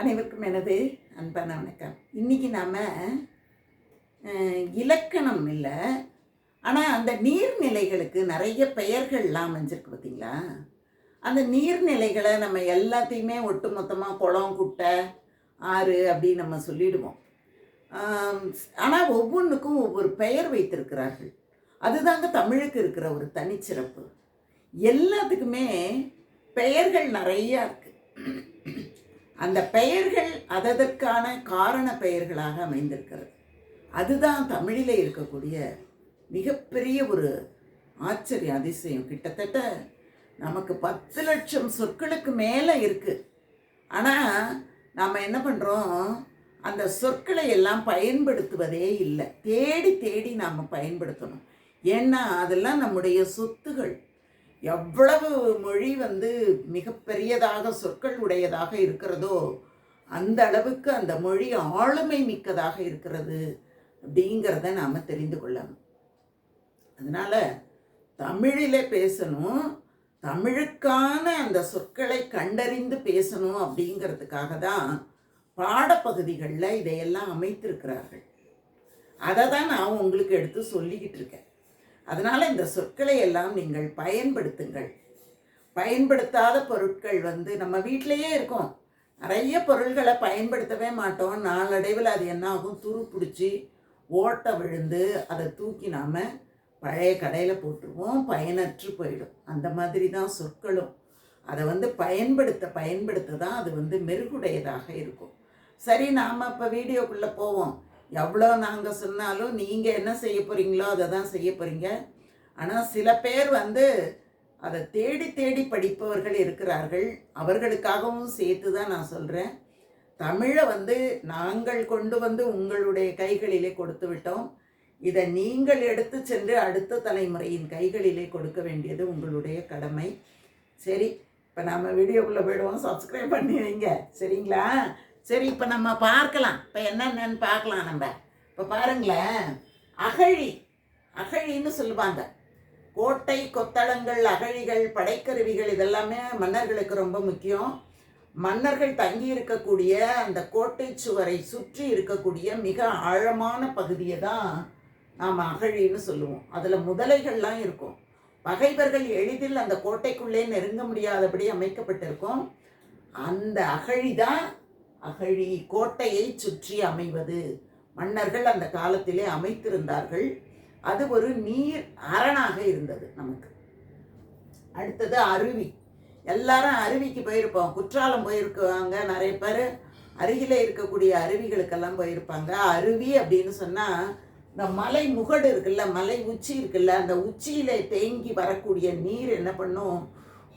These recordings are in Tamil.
அனைவருக்கும் எனது அன்பான வணக்கம். இன்றைக்கி நாம் இலக்கணம் இல்லை ஆனால் அந்த நீர்நிலைகளுக்கு நிறைய பெயர்கள்லாம் அமைஞ்சிருக்கு பார்த்தீங்களா அந்த நீர்நிலைகளை நம்ம எல்லாத்தையுமே ஒட்டு மொத்தமாக குளம் குட்டை ஆறு அப்படின்னு நம்ம சொல்லிடுவோம். ஆனால் ஒவ்வொன்றுக்கும் ஒவ்வொரு பெயர் வைத்திருக்கிறார்கள். அதுதாங்க தமிழுக்கு இருக்கிற ஒரு தனிச்சிறப்பு. எல்லாத்துக்குமே பெயர்கள் நிறையா இருக்குது அந்த பெயர்கள் அதற்கான காரண பெயர்களாக அமைந்திருக்கிறது. அதுதான் தமிழில் இருக்கக்கூடிய மிகப்பெரிய ஒரு ஆச்சரிய அதிசயம். கிட்டத்தட்ட நமக்கு பத்து லட்சம் சொற்களுக்கு மேலே இருக்குது ஆனால் நாம் என்ன பண்ணுறோம் அந்த சொற்களை எல்லாம் பயன்படுத்துவதே இல்லை. தேடி தேடி நாம் பயன்படுத்தணும். ஏன்னா அதெல்லாம் நம்முடைய சொத்துகள். எவ்வளவு மொழி வந்து மிகப்பெரியதாக சொற்கள் உடையதாக இருக்கிறதோ அந்த அளவுக்கு அந்த மொழி ஆளுமை மிக்கதாக இருக்கிறது அப்படிங்கிறத நாம் தெரிந்து கொள்ளணும். அதனால் தமிழில் பேசணும் தமிழுக்கான அந்த சொற்களை கண்டறிந்து பேசணும் அப்படிங்கிறதுக்காக தான் பாடப்பகுதிகளில் இதையெல்லாம் அமைத்திருக்கிறார்கள். அதை தான் நான் உங்களுக்கு எடுத்து சொல்லிக்கிட்டு இருக்கேன். அதனால் இந்த சொற்களை எல்லாம் நீங்கள் பயன்படுத்துங்கள். பயன்படுத்தாத பொருட்கள் வந்து நம்ம வீட்டிலையே இருக்கும். நிறைய பொருள்களை பயன்படுத்தவே மாட்டோம். நாளடைவில் அது என்ன ஆகும் துரு பிடிச்சி ஓட்டை விழுந்து அதை தூக்கி நாம் பழைய கடையில் போட்டுருவோம். பயனற்று போயிடும். அந்த மாதிரி தான் சொற்களும். அதை வந்து பயன்படுத்த பயன்படுத்த தான் அது வந்து மெருகுடையதாக இருக்கும். சரி நாம் இப்போ வீடியோக்குள்ளே போவோம். எவ்வளோ நாங்கள் சொன்னாலும் நீங்கள் என்ன செய்ய போகிறீங்களோ அதை தான் செய்ய போகிறீங்க ஆனால் சில பேர் வந்து அதை தேடி தேடி படிப்பவர்கள் இருக்கிறார்கள். அவர்களுக்காகவும் சேர்த்து தான் நான் சொல்கிறேன் தமிழை வந்து நாங்கள் கொண்டு வந்து உங்களுடைய கைகளிலே கொடுத்து விட்டோம். இதை நீங்கள் எடுத்து சென்று அடுத்த தலைமுறையின் கைகளிலே கொடுக்க வேண்டியது உங்களுடைய கடமை. சரி இப்போ நம்ம வீடியோக்குள்ளே போயிடுவோம். சப்ஸ்கிரைப் பண்ணி வைங்க சரிங்களா? சரி இப்போ நம்ம பார்க்கலாம். இப்போ என்னென்னு பார்க்கலாம் நம்ம. இப்போ பாருங்களேன். அகழி. அகழின்னு சொல்லுவாங்க. கோட்டை கொத்தளங்கள் அகழிகள் படைக்கருவிகள் இதெல்லாமே மன்னர்களுக்கு ரொம்ப முக்கியம். மன்னர்கள் தங்கி இருக்கக்கூடிய அந்த கோட்டை சுவரை சுற்றி இருக்கக்கூடிய மிக ஆழமான பகுதியை தான் நாம் அகழின்னு சொல்லுவோம். அதில் முதலைகள்லாம் இருக்கும். பகைவர்கள் எளிதில் அந்த கோட்டைக்குள்ளே நெருங்க முடியாதபடி அமைக்கப்பட்டிருக்கும். அந்த அகழி தான் அகழி கோட்டையை சுற்றி அமைவது. மன்னர்கள் அந்த காலத்திலே அமைத்திருந்தார்கள். அது ஒரு நீர் அரணாக இருந்தது நமக்கு. அடுத்தது அருவி. எல்லாரும் அருவிக்கு போயிருப்போம். குற்றாலம் போயிருக்குவாங்க நிறைய பேர். அருகில் இருக்கக்கூடிய அருவிகளுக்கெல்லாம் போயிருப்பாங்க. அருவி அப்படின்னு சொன்னால் இந்த மலை முகடு இருக்குல்ல மலை உச்சி இருக்குல்ல அந்த உச்சியில் தேங்கி வரக்கூடிய நீர் என்ன பண்ணும்?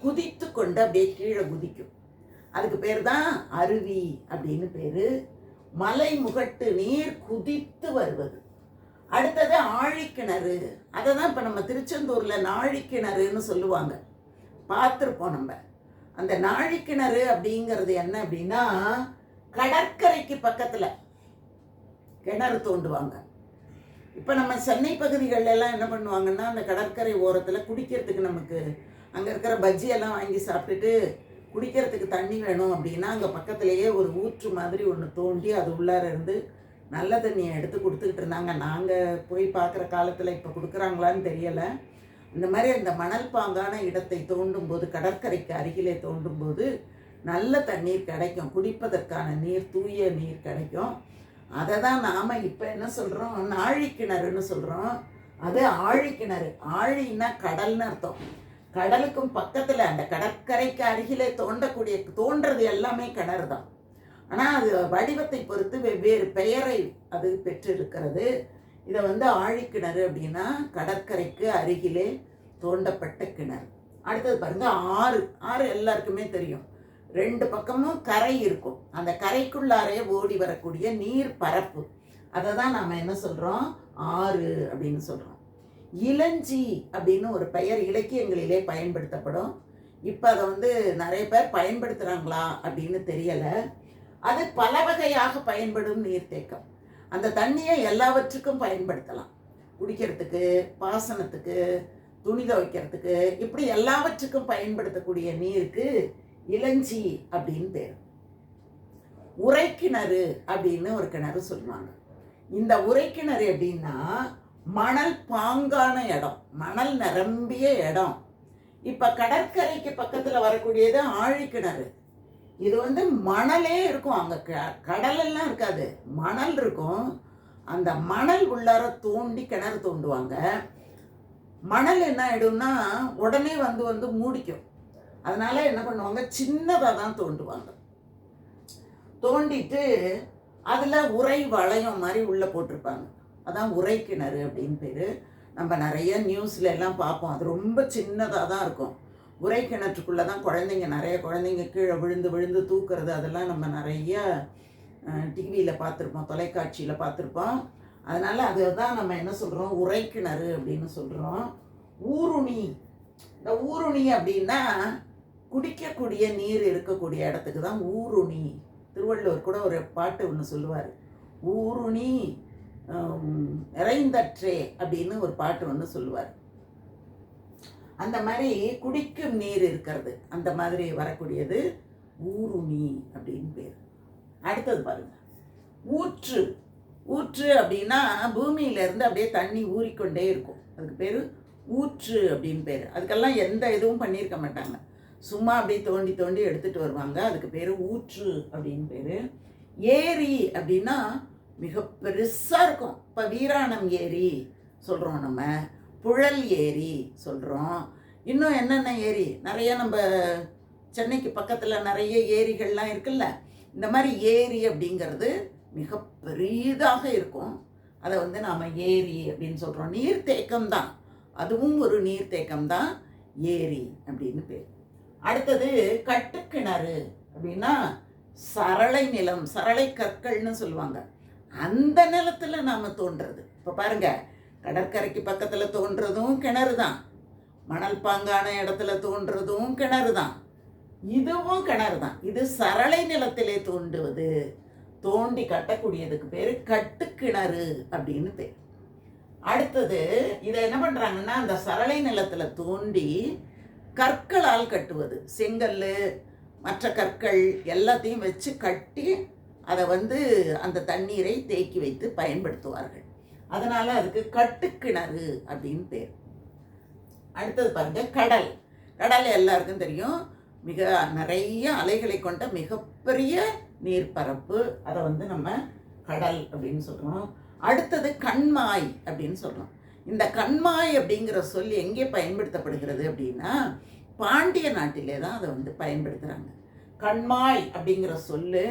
குதித்து கொண்டு அப்படியே கீழே குதிக்கும். அதுக்கு பேர் தான் அருவி அப்படின்னு பேர். மலை முகட்டு நீர் குதித்து வருவது. அடுத்தது ஆழிக்கிணறு. அதை தான் இப்போ நம்ம திருச்செந்தூரில் நாழிக்கிணறுன்னு சொல்லுவாங்க. பார்த்துருப்போம் நம்ம. அந்த நாழிக்கிணறு அப்படிங்கிறது என்ன அப்படின்னா கடற்கரைக்கு பக்கத்தில் கிணறு தோண்டுவாங்க. இப்போ நம்ம சென்னை பகுதிகளெல்லாம் என்ன பண்ணுவாங்கன்னா அந்த கடற்கரை ஓரத்தில் குடிக்கிறதுக்கு நமக்கு அங்கே இருக்கிற பஜ்ஜியெல்லாம் வாங்கி சாப்பிட்டுட்டு குடிக்கிறதுக்கு தண்ணி வேணும் அப்படின்னா அங்கே பக்கத்துலேயே ஒரு ஊற்று மாதிரி ஒன்று தோண்டி அது உள்ளார இருந்து நல்ல தண்ணியை எடுத்து கொடுத்துக்கிட்டு இருந்தாங்க. நாங்கள் போய் பார்க்குற காலத்தில் இப்போ கொடுக்குறாங்களான்னு தெரியலை. இந்த மாதிரி அந்த மணல் பாங்கான இடத்தை தோண்டும் போது கடற்கரைக்கு அருகிலே தோண்டும் போது நல்ல தண்ணீர் கிடைக்கும். குடிப்பதற்கான நீர் தூய நீர் கிடைக்கும். அதை தான் நாம் இப்போ என்ன சொல்கிறோம் நாழிக்கிணறுன்னு சொல்கிறோம் அது ஆழிக்கிணறு. ஆழின்னா கடல்னு அர்த்தம். கடலுக்கும் பக்கத்தில் அந்த கடற்கரைக்கு அருகிலே தோண்டக்கூடிய தோன்றது எல்லாமே கிணறு தான் ஆனால் அது வடிவத்தை பொறுத்து வெவ்வேறு பெயரை அது பெற்றிருக்கிறது. இதை வந்து ஆழிக்கிணறு அப்படின்னா கடற்கரைக்கு அருகிலே தோண்டப்பட்ட கிணறு. அடுத்தது பாருங்க ஆறு. ஆறு எல்லாருக்குமே தெரியும். ரெண்டு பக்கமும் கரை இருக்கும். அந்த கரைக்குள்ளாரே ஓடி வரக்கூடிய நீர் பரப்பு. அதை தான் நாம் என்ன சொல்கிறோம் ஆறு அப்படின்னு சொல்கிறோம் இளஞ்சி அப்படின்னு ஒரு பெயர் இலக்கியங்களிலே பயன்படுத்தப்படும். இப்போ அதை வந்து நிறைய பேர் பயன்படுத்துகிறாங்களா அப்படின்னு தெரியலை. அது பல வகையாக பயன்படும் நீர்த்தேக்கம். அந்த தண்ணியை எல்லாவற்றுக்கும் பயன்படுத்தலாம். குடிக்கிறதுக்கு பாசனத்துக்கு துணி துவைக்கிறதுக்கு இப்படி எல்லாவற்றுக்கும் பயன்படுத்தக்கூடிய நீருக்கு இளஞ்சி அப்படின்னு பேர். உரைக்கிணறு அப்படின்னு ஒரு கிணறு சொல்லுவாங்க. இந்த உரைக்கிணறு எப்படின்னா மணல் பாங்கான இடம் மணல் நிரம்பிய இடம். இப்போ கடற்கரைக்கு பக்கத்தில் வரக்கூடியது ஆழிக்கிணறு இது வந்து மணலே இருக்கும் அங்கே க கடலெல்லாம் இருக்காது. மணல் இருக்கும். அந்த மணல் உள்ளார தோண்டி கிணறு தோண்டுவாங்க. மணல் என்ன ஆகிடும்னா உடனே வந்து வந்து மூடிக்கும். அதனால என்ன பண்ணுவாங்க? சின்னதாக தான் தோண்டுவாங்க. தோண்டிட்டு அதில் உரை வளையம் மாதிரி உள்ளே போட்டிருப்பாங்க. அதான் உரை கிணறு அப்படின்னு பேர். நம்ம நிறைய நியூஸில் எல்லாம் பார்ப்போம். அது ரொம்ப சின்னதாக தான் இருக்கும். உரை கிணற்றுக்குள்ளே தான் குழந்தைங்க நிறைய குழந்தைங்க கீழே விழுந்து விழுந்து தூக்குறது அதெல்லாம் நம்ம நிறைய டிவியில் பார்த்துருப்போம் தொலைக்காட்சியில் பார்த்துருப்போம். அதனால் அதுதான் நம்ம என்ன சொல்கிறோம் உரை கிணறு அப்படின்னு சொல்கிறோம் ஊருணி. இந்த ஊருணி அப்படின்னா குடிக்கக்கூடிய நீர் இருக்கக்கூடிய இடத்துக்கு தான் ஊருணி. திருவள்ளுவர் கூட ஒரு பாட்டு ஒன்று சொல்லுவார். ஊருணி. நிறைந்தற்றே அப்படின்னு ஒரு பாட்டு ஒன்று சொல்லுவார். அந்த மாதிரி குடிக்கும் நீர் இருக்கிறது. அந்த மாதிரி வரக்கூடியது ஊருணி அப்படின்னு பேர். அடுத்தது பாருங்க. ஊற்று. ஊற்று அப்படின்னா பூமியிலேருந்து அப்படியே தண்ணி ஊறிக்கொண்டே இருக்கும். அதுக்கு பேர் ஊற்று அப்படின்னு பேர். அதுக்கெல்லாம் எந்த இதுவும் பண்ணியிருக்க மாட்டாங்க. சும்மா அப்படியே தோண்டி தோண்டி எடுத்துகிட்டு வருவாங்க. அதுக்கு பேர் ஊற்று அப்படின்னு பேர். ஏரி அப்படின்னா மிக பெருசாக இருக்கும். இப்போ வீராணம் ஏரி சொல்கிறோம் நம்ம புழல் ஏரி சொல்கிறோம் இன்னும் என்னென்ன ஏரி நிறைய நம்ம சென்னைக்கு பக்கத்தில் நிறைய ஏரிகள்லாம் இருக்குல்ல. இந்த மாதிரி ஏரி அப்படிங்கிறது மிக பெரியதாக இருக்கும். அதை வந்து நாம் ஏரி அப்படின்னு சொல்கிறோம் நீர்த்தேக்கம் தான். அதுவும் ஒரு நீர்த்தேக்கம் தான். ஏரி அப்படின்னு பேர். அடுத்தது கட்டுக்கிணறு அப்படின்னா சரளை நிலம் சரளை கற்கள்னு சொல்லுவாங்க. அந்த நிலத்தில் நாம் தோன்றது. இப்போ பாருங்க கடற்கரைக்கு பக்கத்தில் தோன்றதும் கிணறு தான் மணல் பாங்கான இடத்துல தோன்றதும் கிணறு தான் இதுவும் கிணறு தான் இது சரளை நிலத்திலே தோண்டுவது தோண்டி கட்டக்கூடியதுக்கு பேர் கட்டுக்கிணறு அப்படின்னு பேர். அடுத்தது இதை என்ன பண்ணுறாங்கன்னா அந்த சரளை நிலத்தில் தோண்டி கற்களால் கட்டுவது. செங்கல் மற்ற கற்கள் எல்லாத்தையும் வச்சு கட்டி அதை வந்து அந்த தண்ணீரை தேக்கி வைத்து பயன்படுத்துவார்கள். அதனால் அதுக்கு கட்டுக்கிணறு அப்படின்னு பேர். அடுத்தது பாருங்க கடல். கடல் எல்லாருக்கும் தெரியும். மிக நிறைய அலைகளை கொண்ட மிகப்பெரிய நீர்ப்பரப்பு. அதை வந்து நம்ம கடல் அப்படின்னு சொல்கிறோம் அடுத்தது கண்மாய் அப்படின்னு சொல்கிறோம் இந்த கண்மாய் அப்படிங்கிற சொல் எங்கே பயன்படுத்தப்படுகிறது அப்படின்னா பாண்டிய நாட்டிலே தான் அதை வந்து பயன்படுத்துகிறாங்க கண்மாய் அப்படிங்கிற சொல்லு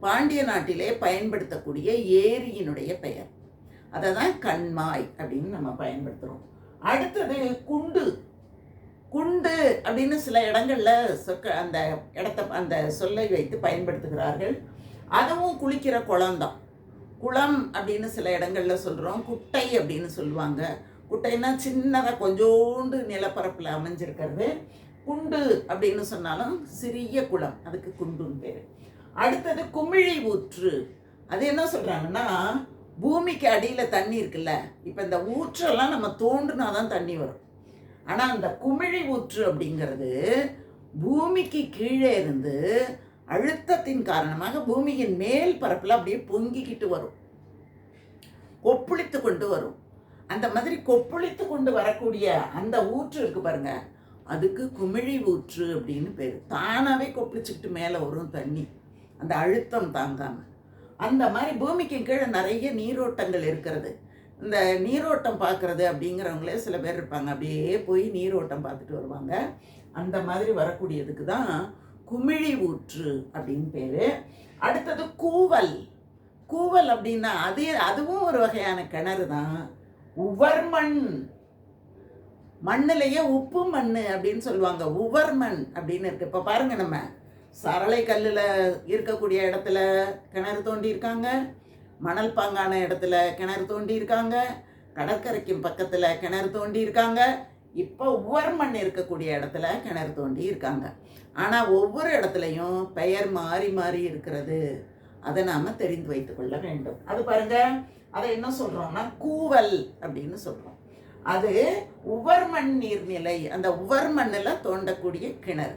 பாண்டிய நாட்டிலே பயன்படுத்தக்கூடிய ஏரியினுடைய பெயர். அதை தான் கண்மாய் அப்படின்னு நம்ம பயன்படுத்துகிறோம் அடுத்தது குண்டு. குண்டு அப்படின்னு சில இடங்களில் சொற்க அந்த இடத்த அந்த சொல்லை வைத்து பயன்படுத்துகிறார்கள். அதுவும் குளிக்கிற குளம்தான் குளம் அப்படின்னு சில இடங்களில் சொல்கிறோம் குட்டை அப்படின்னு சொல்லுவாங்க. குட்டைன்னா சின்னதாக கொஞ்சோண்டு நிலப்பரப்பில் அமைஞ்சிருக்கிறது. குண்டு அப்படின்னு சொன்னாலும் சிறிய குளம். அதுக்கு குண்டுன்னு பேர். அடுத்தது குமிழி ஊற்று. அது என்ன சொல்கிறாங்கன்னா பூமிக்கு அடியில் தண்ணி இருக்குல்ல இப்போ இந்த ஊற்றெல்லாம் நம்ம தோண்டுனா தான் தண்ணி வரும். ஆனால் அந்த குமிழி ஊற்று அப்படிங்கிறது பூமிக்கு கீழே இருந்து அழுத்தத்தின் காரணமாக பூமியின் மேல் பரப்பில் அப்படியே பொங்கிக்கிட்டு வரும். கொப்புளித்து கொண்டு வரும். அந்த மாதிரி கொப்புளித்து கொண்டு வரக்கூடிய அந்த ஊற்று இருக்கு பாருங்க அதுக்கு குமிழி ஊற்று அப்படின்னு பேர். தானாகவே கொப்பளிச்சுக்கிட்டு மேலே வரும் தண்ணி. அந்த அழுத்தம் தாங்காம. அந்த மாதிரி பூமிக்கு கீழே நிறைய நீரோட்டங்கள் இருக்கிறது. இந்த நீரோட்டம் பார்க்குறது அப்படிங்கிறவங்களே சில பேர் இருப்பாங்க. அப்படியே போய் நீரோட்டம் பார்த்துட்டு வருவாங்க. அந்த மாதிரி வரக்கூடியதுக்கு தான் குமிழி ஊற்று அப்படின்னு பேர். அடுத்தது கூவல். கூவல் அப்படின்னா அது அதுவும் ஒரு வகையான கிணறு தான். உவர்மண். மண்ணிலேயே உப்பு மண் அப்படின்னு சொல்லுவாங்க. உவர்மண் அப்படின்னு இருக்கு. இப்போ பாருங்க நம்ம. சரளை கல்லில் இருக்கக்கூடிய இடத்துல கிணறு தோண்டி இருக்காங்க. மணல் பாங்கான இடத்துல கிணறு தோண்டி இருக்காங்க. பக்கத்தில் கிணறு தோண்டி இருக்காங்க. இப்போ உவர் மண் இருக்கக்கூடிய இடத்துல கிணறு தோண்டி இருக்காங்க. ஆனால் ஒவ்வொரு இடத்துலையும் பெயர் மாறி மாறி இருக்கிறது. அதை நாம் தெரிந்து வைத்துக்கொள்ள வேண்டும். அது பாருங்கள் அதை என்ன சொல்கிறோம்னா கூவல் அப்படின்னு சொல்கிறோம் அது உவர்மண் நீர்நிலை அந்த உவர்மண்ணில் தோண்டக்கூடிய கிணறு.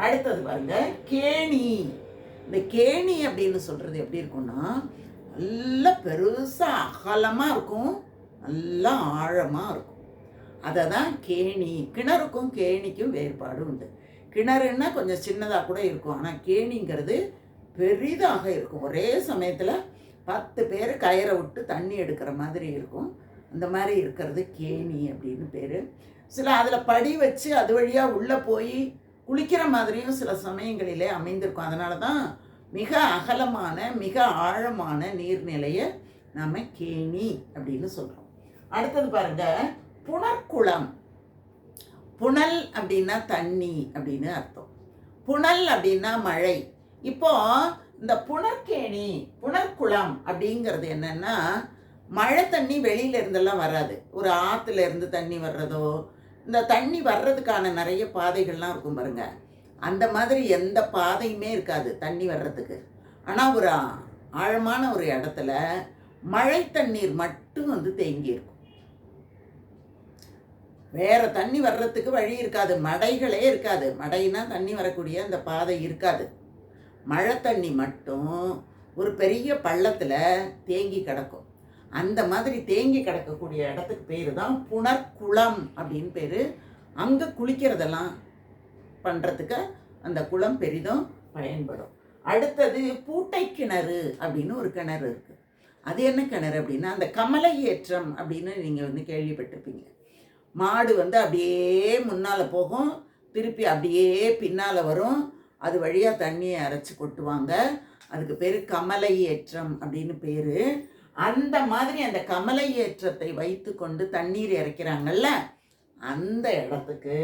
அடுத்தது பாருங்க கேணி. இந்த கேணி அப்படின்னு சொல்கிறது எப்படி இருக்கும்னா நல்ல பெருசாக அகலமாக இருக்கும் நல்லா ஆழமாக இருக்கும். அதை தான் கேணி. கிணறுக்கும் கேணிக்கும் வேறுபாடு உண்டு. கிணறுன்னா கொஞ்சம் சின்னதாக கூட இருக்கும் ஆனால் கேணிங்கிறது பெரிதாக இருக்கும். ஒரே சமயத்தில் பத்து பேர் கயிறை விட்டு தண்ணி எடுக்கிற மாதிரி இருக்கும். அந்த மாதிரி இருக்கிறது கேணி அப்படின்னு பேர். சில அதில் படி வச்சு அது வழியாக உள்ளே போய் குளிக்கிற மாதிரியும் சில சமயங்களிலே அமைந்திருக்கும். அதனால தான் மிக அகலமான மிக ஆழமான நீர்நிலையை நாம் கேணி அப்படின்னு சொல்கிறோம் அடுத்தது பாருங்க புனர்குளம். புனல் அப்படின்னா தண்ணி அப்படின்னு அர்த்தம். புனல் அப்படின்னா மழை. இப்போ இந்த புனர்கேணி புனர்குளம் அப்படிங்கிறது என்னன்னா மழை தண்ணி வெளியில இருந்தெல்லாம் வராது. ஒரு ஆற்றுல இருந்து தண்ணி வர்றதோ இந்த தண்ணி வர்றதுக்கான நிறைய பாதைகள்லாம் இருக்கும் பாருங்க. அந்த மாதிரி எந்த பாதையுமே இருக்காது தண்ணி வர்றதுக்கு. ஆனால் ஒரு ஆழமான ஒரு இடத்துல மழை தண்ணீர் மட்டும் வந்து தேங்கி இருக்கும். வேற தண்ணி வர்றதுக்கு வழி இருக்காது. மடைகளே இருக்காது. மடைனா தண்ணி வரக்கூடிய அந்த பாதை இருக்காது. மழை தண்ணி மட்டும் ஒரு பெரிய பள்ளத்தில் தேங்கி கிடக்கும். அந்த மாதிரி தேங்கி கிடக்கக்கூடிய இடத்துக்கு பேர் தான் புனர்குளம் அப்படின்னு பேர். அங்கே குளிக்கிறதெல்லாம் பண்ணுறதுக்கு அந்த குளம் பெரிதும் பயன்படும். அடுத்தது பூட்டை கிணறு அப்படின்னு ஒரு கிணறு இருக்குது அது என்ன கிணறு அப்படின்னா அந்த கமலை ஏற்றம் அப்படின்னு நீங்கள் வந்து கேள்விப்பட்டிருப்பீங்க. மாடு வந்து அப்படியே முன்னால் போகும் திருப்பி அப்படியே பின்னால் வரும். அது வழியாக தண்ணியை அரைச்சி கொட்டுவாங்க. அதுக்கு பேர் கமலை ஏற்றம் அப்படின்னு பேர். அந்த மாதிரி அந்த கமலை ஏற்றத்தை வைத்து கொண்டு தண்ணீர் இறைக்கிறாங்கல்ல? அந்த இடத்துக்கு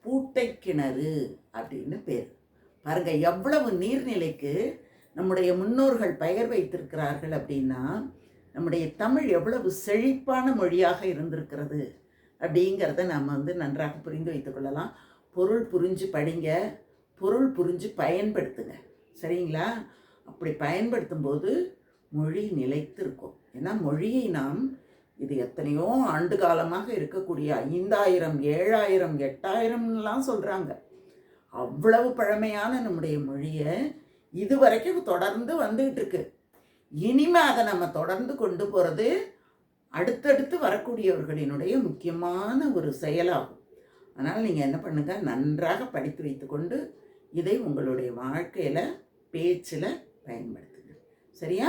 பூட்டை கிணறு அப்படின்னு பேர். பாருங்க எவ்வளவு நீர்நிலைக்கு நம்முடைய முன்னோர்கள் பெயர் வைத்திருக்கிறார்கள் அப்படின்னா நம்முடைய தமிழ் எவ்வளவு செழிப்பான மொழியாக இருந்திருக்கிறது அப்படிங்கிறத நாம் வந்து நன்றாக புரிந்து வைத்துக்கொள்ளலாம் பொருள் புரிஞ்சு படிங்க பொருள் புரிஞ்சு பயன்படுத்துங்க. சரிங்களா? அப்படி பயன்படுத்தும் போது மொழி நிலைத்திருக்கும். ஏன்னா மொழியை நாம் இது எத்தனையோ ஆண்டு காலமாக இருக்கக்கூடிய ஐந்தாயிரம் ஏழாயிரம் எட்டாயிரம்லாம் சொல்கிறாங்க அவ்வளவு பழமையான நம்முடைய மொழியை இது வரைக்கும் தொடர்ந்து வந்துகிட்டு இருக்கு இனிமே அதை நம்ம தொடர்ந்து கொண்டு போகிறது அடுத்தடுத்து வரக்கூடியவர்களினுடைய முக்கியமான ஒரு செயலாகும். அதனால் நீங்கள் என்ன பண்ணுங்கள் நன்றாக படித்து வைத்துக்கொண்டு இதை உங்களுடைய வாழ்க்கையில் பேச்சில் பயன்படுத்துங்க. சரியா?